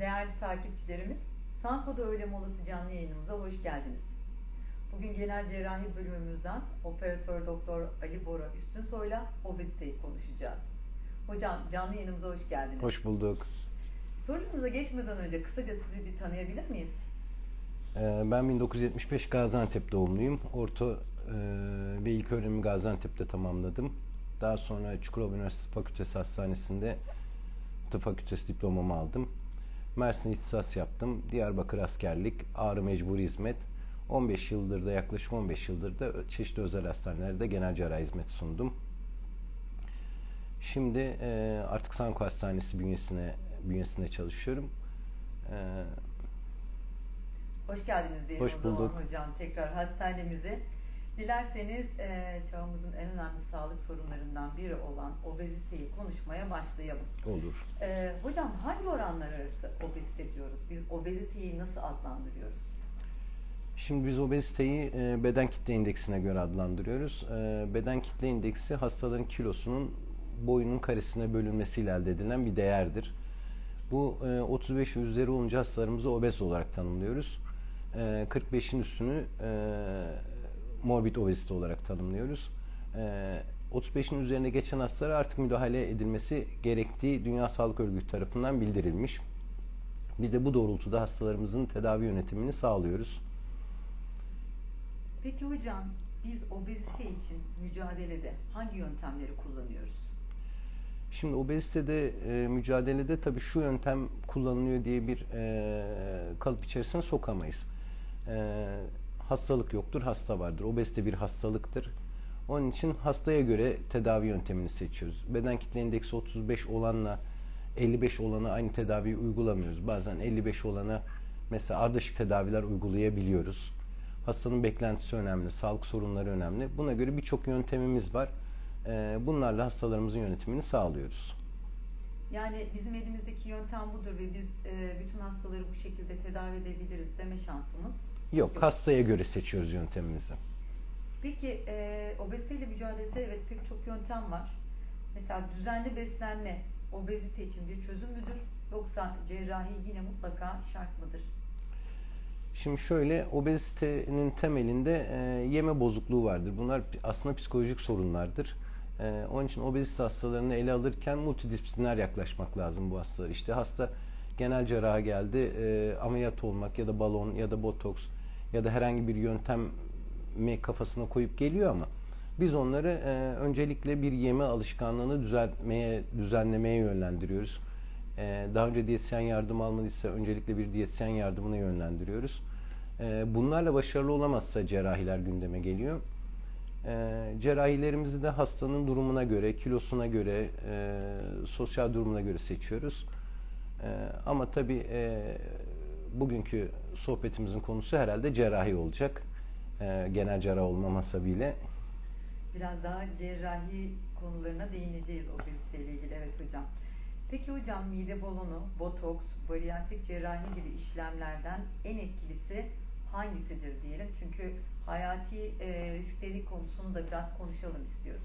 değerli takipçilerimiz. Sanko'da Öğle Molası canlı yayınımıza hoş geldiniz. Bugün genel cerrahi bölümümüzden operatör doktor Ali Bora Üstünsoy'la obeziteyi konuşacağız. Hocam canlı yayınımıza hoş geldiniz. Hoş bulduk. Sorularımıza geçmeden önce kısaca sizi bir tanıyabilir miyiz? Ee, Ben 1975 Gaziantep doğumluyum. Orta e, ve ilk öğrenimi Gaziantep'te tamamladım. Daha sonra Çukurova Üniversitesi Fakültesi Hastanesi'nde tıp fakültesi diplomamı aldım. Mersin'de ihtisas yaptım. Diyarbakır askerlik, Ağrı mecburi hizmet. 15 yıldır da yaklaşık 15 yıldır da çeşitli özel hastanelerde genel cerrahi hizmet sundum. Şimdi e, artık Sanko Hastanesi bünyesine bünyesinde çalışıyorum. E, Hoş geldiniz diyelim Hoş bulduk. hocam tekrar hastanemize. Dilerseniz e, çağımızın en önemli sağlık sorunlarından biri olan obeziteyi konuşmaya başlayalım. olur. E, hocam hangi oranlar arası obezite diyoruz? Biz obeziteyi nasıl adlandırıyoruz? Şimdi biz obeziteyi e, beden kitle indeksine göre adlandırıyoruz. E, beden kitle indeksi hastaların kilosunun boyunun karesine bölünmesiyle elde edilen bir değerdir. Bu e, 35 ve üzeri olunca hastalarımızı obez olarak tanımlıyoruz. E, 45'in üstünü e, morbid obezite olarak tanımlıyoruz. E, 35'in üzerine geçen hastalara artık müdahale edilmesi gerektiği Dünya Sağlık Örgütü tarafından bildirilmiş. Biz de bu doğrultuda hastalarımızın tedavi yönetimini sağlıyoruz. Peki hocam biz obezite için mücadelede hangi yöntemleri kullanıyoruz? Şimdi obezitede e, mücadelede tabii şu yöntem kullanılıyor diye bir e, kalıp içerisine sokamayız. E, hastalık yoktur, hasta vardır. Obezite bir hastalıktır. Onun için hastaya göre tedavi yöntemini seçiyoruz. Beden kitle indeksi 35 olanla 55 olana aynı tedaviyi uygulamıyoruz. Bazen 55 olana mesela ardışık tedaviler uygulayabiliyoruz. Hastanın beklentisi önemli, sağlık sorunları önemli. Buna göre birçok yöntemimiz var. Ee, Bunlarla hastalarımızın yönetimini sağlıyoruz. Yani bizim elimizdeki yöntem budur ve biz e, bütün hastaları bu şekilde tedavi edebiliriz deme şansımız. Yok, hastaya göre seçiyoruz yöntemimizi. Peki e, obeziteyle mücadelede evet pek çok yöntem var. Mesela düzenli beslenme obezite için bir çözüm müdür? Yoksa cerrahi yine mutlaka şart mıdır? Şimdi şöyle, obezitenin temelinde e, yeme bozukluğu vardır. Bunlar aslında psikolojik sorunlardır. E, onun için obezite hastalarını ele alırken multidisipliner yaklaşmak lazım bu hastalar. İşte hasta genel cerraha geldi, e, ameliyat olmak ya da balon ya da botoks ya da herhangi bir yöntem mi kafasına koyup geliyor ama biz onları e, öncelikle bir yeme alışkanlığını düzeltmeye, düzenlemeye yönlendiriyoruz. E, daha önce diyetisyen yardım almadıysa öncelikle bir diyetisyen yardımına yönlendiriyoruz. E, bunlarla başarılı olamazsa cerrahiler gündeme geliyor. E, cerrahilerimizi de hastanın durumuna göre, kilosuna göre, e, sosyal durumuna göre seçiyoruz. E, ama tabii e, bugünkü sohbetimizin konusu herhalde cerrahi olacak. E, genel cerrah olmamasa bile. Biraz daha cerrahi konularına değineceğiz obezite ile ilgili evet hocam. Peki hocam mide balonu, botoks, bariyatrik cerrahi gibi işlemlerden en etkilisi hangisidir diyelim. Çünkü hayati e, riskleri konusunu da biraz konuşalım istiyoruz.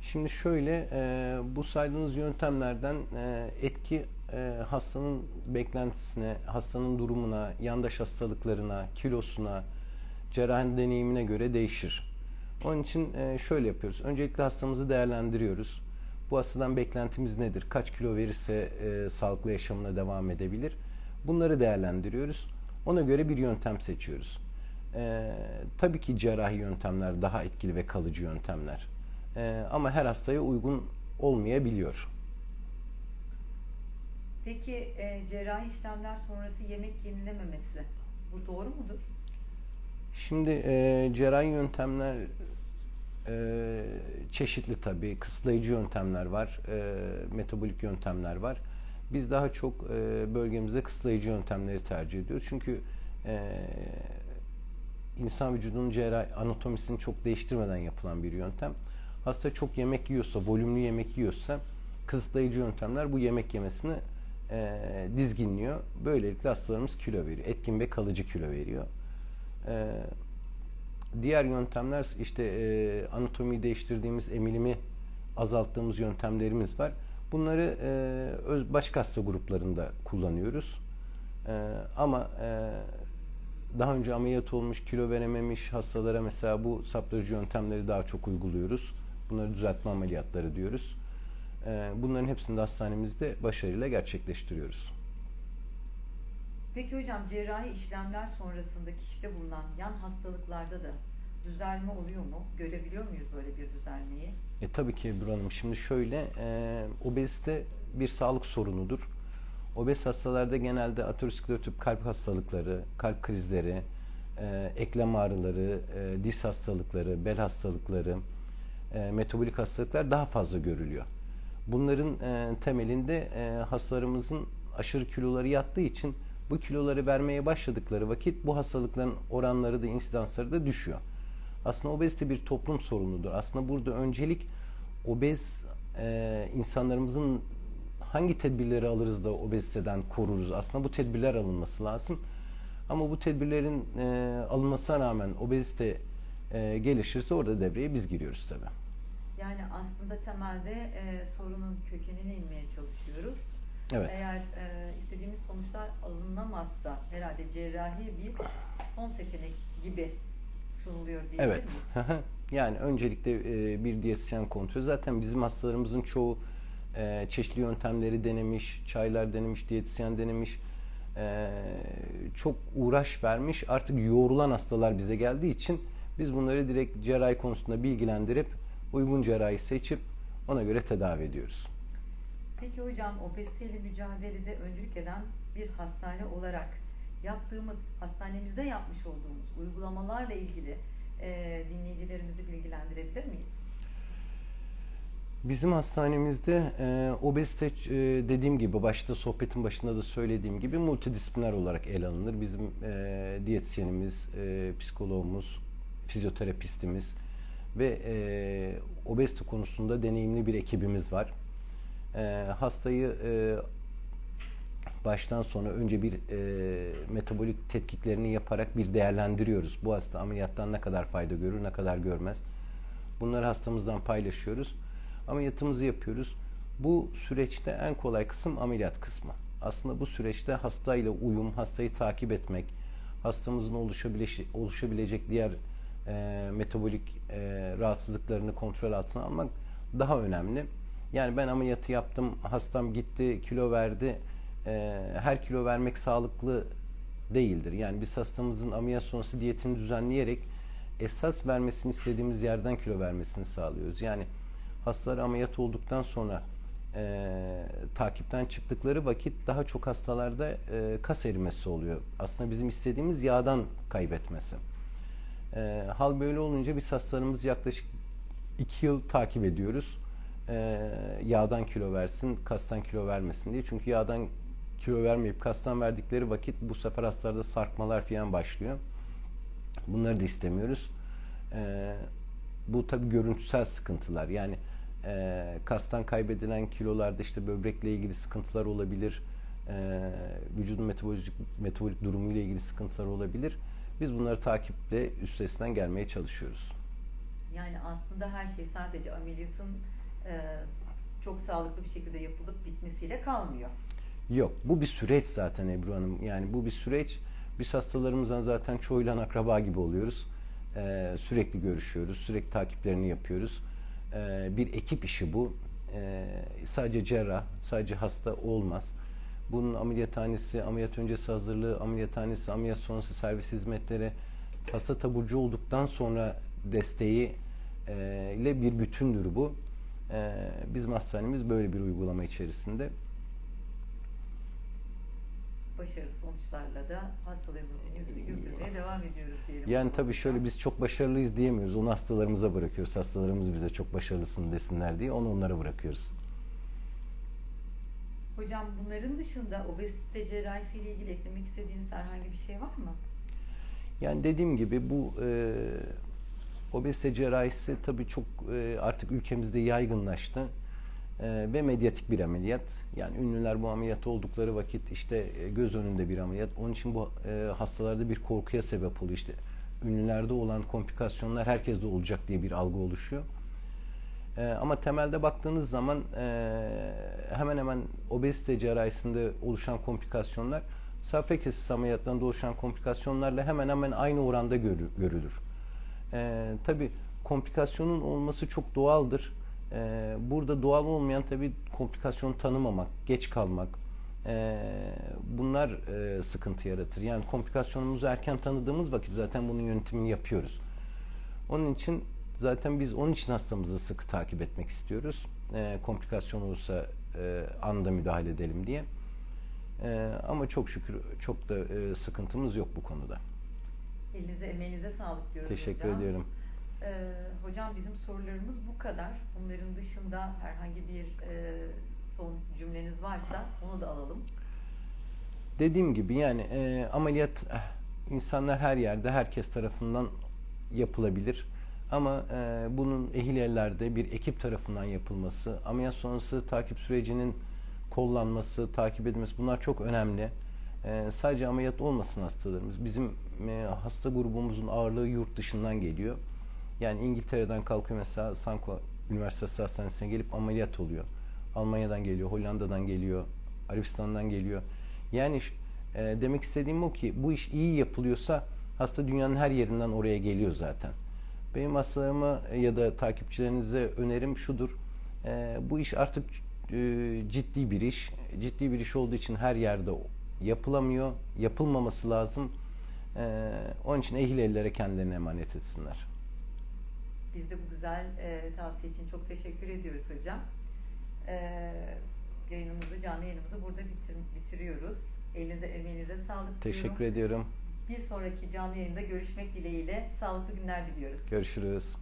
Şimdi şöyle, e, bu saydığınız yöntemlerden e, etki e, hastanın beklentisine, hastanın durumuna, yandaş hastalıklarına, kilosuna, cerrahi deneyimine göre değişir. Onun için e, şöyle yapıyoruz. Öncelikle hastamızı değerlendiriyoruz. Bu hastadan beklentimiz nedir? Kaç kilo verirse e, sağlıklı yaşamına devam edebilir? Bunları değerlendiriyoruz. Ona göre bir yöntem seçiyoruz. E, tabii ki cerrahi yöntemler daha etkili ve kalıcı yöntemler. E, ama her hastaya uygun olmayabiliyor. Peki e, cerrahi işlemler sonrası yemek yenilememesi bu doğru mudur? Şimdi e, cerrahi yöntemler e, çeşitli tabii. Kısıtlayıcı yöntemler var, e, metabolik yöntemler var. Biz daha çok e, bölgemizde kısıtlayıcı yöntemleri tercih ediyoruz. Çünkü e, insan vücudunun cerrahi anatomisini çok değiştirmeden yapılan bir yöntem. Hasta çok yemek yiyorsa, volümlü yemek yiyorsa kısıtlayıcı yöntemler bu yemek yemesini e, dizginliyor. Böylelikle hastalarımız kilo veriyor. Etkin ve kalıcı kilo veriyor. E, diğer yöntemler işte e, anatomiyi değiştirdiğimiz emilimi azalttığımız yöntemlerimiz var. Bunları e, öz, başka hasta gruplarında kullanıyoruz. E, ama e, daha önce ameliyat olmuş, kilo verememiş hastalara mesela bu saptırıcı yöntemleri daha çok uyguluyoruz. Bunları düzeltme ameliyatları diyoruz. E, bunların hepsini de hastanemizde başarıyla gerçekleştiriyoruz. Peki hocam cerrahi işlemler sonrasında kişide bulunan yan hastalıklarda da düzelme oluyor mu? Görebiliyor muyuz böyle bir düzelmeyi? E, tabii ki Ebru Hanım. Şimdi şöyle, e, obezite bir sağlık sorunudur. Obez hastalarda genelde aterosklerotip kalp hastalıkları, kalp krizleri, e, eklem ağrıları, e, diz hastalıkları, bel hastalıkları, e, metabolik hastalıklar daha fazla görülüyor. Bunların e, temelinde e, hastalarımızın aşırı kiloları yattığı için bu kiloları vermeye başladıkları vakit bu hastalıkların oranları da insidansları da düşüyor. Aslında obezite bir toplum sorunudur. Aslında burada öncelik obez e, insanlarımızın hangi tedbirleri alırız da obeziteden koruruz? Aslında bu tedbirler alınması lazım. Ama bu tedbirlerin e, alınmasına rağmen obezite e, gelişirse orada devreye biz giriyoruz tabii. Yani aslında temelde e, sorunun kökenine inmeye çalışıyoruz. Evet. Eğer e, istediğimiz sonuçlar alınamazsa herhalde cerrahi bir son seçenek gibi sunuluyor diyebilir Evet. miyiz? yani öncelikle e, bir diyetisyen kontrolü. Zaten bizim hastalarımızın çoğu e, çeşitli yöntemleri denemiş, çaylar denemiş, diyetisyen denemiş. E, çok uğraş vermiş. Artık yoğrulan hastalar bize geldiği için biz bunları direkt cerrahi konusunda bilgilendirip uygun cerrahi seçip ona göre tedavi ediyoruz. Peki hocam obeziteyle mücadelede öncülük eden bir hastane olarak yaptığımız, hastanemizde yapmış olduğumuz uygulamalarla ilgili e, dinleyicilerimizi bilgilendirebilir miyiz? Bizim hastanemizde e, obezite e, dediğim gibi başta sohbetin başında da söylediğim gibi multidisipliner olarak ele alınır. Bizim e, diyetisyenimiz, e, psikologumuz, fizyoterapistimiz ve e, obezite konusunda deneyimli bir ekibimiz var. E, hastayı e, baştan sona önce bir e, metabolik tetkiklerini yaparak bir değerlendiriyoruz. Bu hasta ameliyattan ne kadar fayda görür, ne kadar görmez. Bunları hastamızdan paylaşıyoruz. Ameliyatımızı yapıyoruz. Bu süreçte en kolay kısım ameliyat kısmı. Aslında bu süreçte hastayla uyum, hastayı takip etmek, hastamızın oluşabilecek diğer e, metabolik e, rahatsızlıklarını kontrol altına almak daha önemli. Yani ben ameliyatı yaptım, hastam gitti, kilo verdi. E, her kilo vermek sağlıklı değildir. Yani biz hastamızın ameliyat sonrası diyetini düzenleyerek esas vermesini istediğimiz yerden kilo vermesini sağlıyoruz. Yani hastalar ameliyat olduktan sonra e, takipten çıktıkları vakit daha çok hastalarda e, kas erimesi oluyor. Aslında bizim istediğimiz yağdan kaybetmesi. E, hal böyle olunca biz hastalarımızı yaklaşık 2 yıl takip ediyoruz. E, yağdan kilo versin, kastan kilo vermesin diye. Çünkü yağdan kilo vermeyip kastan verdikleri vakit bu sefer hastalarda sarkmalar falan başlıyor. Bunları da istemiyoruz. E, bu tabi görüntüsel sıkıntılar. Yani e, kastan kaybedilen kilolarda işte böbrekle ilgili sıkıntılar olabilir. E, vücudun metabolik, metabolik durumuyla ilgili sıkıntılar olabilir. Biz bunları takiple üstesinden gelmeye çalışıyoruz. Yani aslında her şey sadece ameliyatın e, çok sağlıklı bir şekilde yapılıp bitmesiyle kalmıyor. Yok, bu bir süreç zaten Ebru Hanım. Yani bu bir süreç. Biz hastalarımızdan zaten çoğuyla akraba gibi oluyoruz. Ee, sürekli görüşüyoruz, sürekli takiplerini yapıyoruz. Ee, bir ekip işi bu. Ee, sadece cerrah, sadece hasta olmaz. Bunun ameliyathanesi, ameliyat öncesi hazırlığı, ameliyathanesi, ameliyat sonrası servis hizmetleri, hasta taburcu olduktan sonra desteği e, ile bir bütündür bu. E, bizim hastanemiz böyle bir uygulama içerisinde. Başarılı sonuçlarla da hastalarımızın yüzünü güldürmeye devam ediyoruz diyelim. Yani tabii şöyle biz çok başarılıyız diyemiyoruz. Onu hastalarımıza bırakıyoruz. Hastalarımız bize çok başarılısın desinler diye onu onlara bırakıyoruz. Hocam bunların dışında obezite cerrahisiyle ilgili eklemek istediğiniz herhangi bir şey var mı? Yani dediğim gibi bu e, obezite cerrahisi tabii çok e, artık ülkemizde yaygınlaştı e, ve medyatik bir ameliyat. Yani ünlüler bu ameliyat oldukları vakit işte e, göz önünde bir ameliyat. Onun için bu e, hastalarda bir korkuya sebep oluyor. İşte ünlülerde olan komplikasyonlar herkeste olacak diye bir algı oluşuyor. E, ama temelde baktığınız zaman e, hemen hemen obezite cerrahisinde oluşan komplikasyonlar safra kesesi ameliyatlarında oluşan komplikasyonlarla hemen hemen aynı oranda görü- görülür. E, tabii komplikasyonun olması çok doğaldır. E, burada doğal olmayan tabii komplikasyonu tanımamak, geç kalmak, e, bunlar e, sıkıntı yaratır. Yani komplikasyonumuzu erken tanıdığımız vakit zaten bunun yönetimini yapıyoruz. Onun için zaten biz onun için hastamızı sıkı takip etmek istiyoruz. E, komplikasyon olursa e, anında müdahale edelim diye. E, ama çok şükür çok da e, sıkıntımız yok bu konuda. Elinize emeğinize sağlık diyoruz Teşekkür hocam. ediyorum. Ee, hocam bizim sorularımız bu kadar. Bunların dışında herhangi bir e, son cümleniz varsa onu da alalım. Dediğim gibi yani e, ameliyat eh, insanlar her yerde herkes tarafından yapılabilir. Ama e, bunun ehil ellerde bir ekip tarafından yapılması, ameliyat sonrası takip sürecinin kollanması, takip edilmesi bunlar çok önemli. E, sadece ameliyat olmasın hastalarımız. Bizim e, hasta grubumuzun ağırlığı yurt dışından geliyor. Yani İngiltere'den kalkıyor mesela Sanko Üniversitesi Hastanesi'ne gelip ameliyat oluyor. Almanya'dan geliyor, Hollanda'dan geliyor, Arabistan'dan geliyor. Yani e, demek istediğim o ki bu iş iyi yapılıyorsa hasta dünyanın her yerinden oraya geliyor zaten. Benim hastalarıma ya da takipçilerinize önerim şudur. E, bu iş artık e, ciddi bir iş. Ciddi bir iş olduğu için her yerde yapılamıyor. Yapılmaması lazım. E, onun için ehil ellere kendilerini emanet etsinler. Biz de bu güzel e, tavsiye için çok teşekkür ediyoruz hocam. E, yayınımızı, canlı yayınımızı burada bitir, bitiriyoruz. Elinize, emeğinize sağlık Teşekkür diyorum. ediyorum. Bir sonraki canlı yayında görüşmek dileğiyle sağlıklı günler diliyoruz. Görüşürüz.